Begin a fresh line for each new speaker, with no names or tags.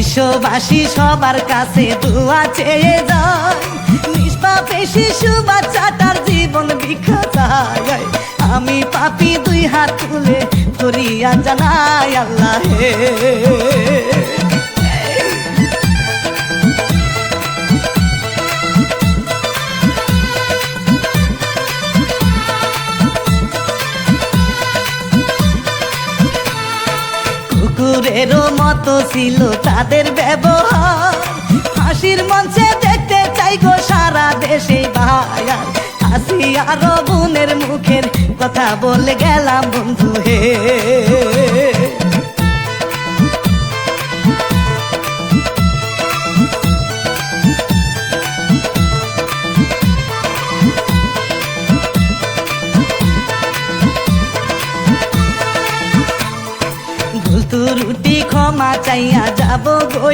বিশ্ববাসী সবার কাছে দোয়া চেয়ে যায়। নিষ্পাপে শিশু বাচ্চাটার জীবন বিখ্যাত আমি পাপি দুই হাত তুলে ধরিয়া জানাই আল্লাহ হে। কুকুরেরও মতো ছিল তাদের ব্যবহার। হাসির মঞ্চে দেখতে চাই গো সারা দেশে ভাইয়ার হাসি আরও বোনের মুখের কথা বলে গেলাম বন্ধু হে। ভুল রুটি ক্ষমা চাইয়া যাব গো